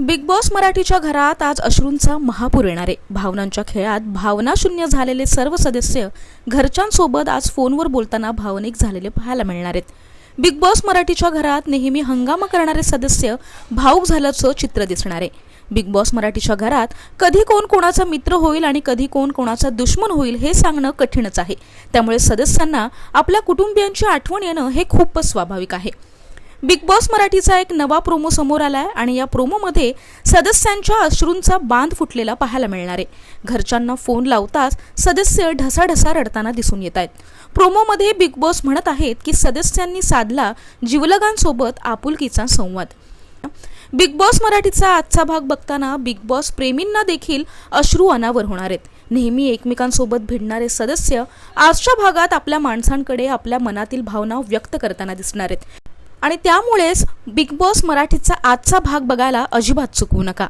Big boss मराठीच्या घरात आज अश्रूंचा महापूर येणार आहे. भावनांच्या खेळात भावनाशून्य झालेले सर्व सदस्य घरच्यांसोबत आज फोनवर बोलताना भावनिक झालेले पाहायला मिळणार आहेत. बिग बॉस मराठीच्या घरात नेहमी हंगामा करणारे सदस्य भाऊक झाल्याचं चित्र दिसणार आहे. बिग बॉस मराठीच्या घरात कधी कोण कोणाचा मित्र होईल आणि कधी कोण कोणाचा दुश्मन होईल हे सांगणं कठीणच आहे. त्यामुळे सदस्यांना आपल्या कुटुंबियांची आठवण येणं हे खूपच स्वाभाविक आहे. बिग बॉस मराठीचा एक नवा प्रोमो समोर आलाय आणि या प्रोमोमध्ये सदस्यांच्या अश्रूंचा बांध फुटलेला पाहायला मिळणार आहे. घरच्यांना फोन लावताच सदस्य ढसाढसा रडताना दिसून येत आहेत. प्रोमोमध्ये बिग बॉस म्हणत आहेत की सदस्यांनी साधला जिवलगांसोबत आपुलकीचा संवाद. बिग बॉस मराठीचा आजचा भाग बघताना बिग बॉस प्रेमींना देखील अश्रू अनावर होणार आहेत. नेहमी एकमेकांसोबत भिडणारे सदस्य आजच्या भागात आपल्या माणसांकडे आपल्या मनातील भावना व्यक्त करताना दिसणार आहेत. आणि त्यामुळेच बिग बॉस मराठीचा आजचा भाग बघायला अजिबात चुकवू नका.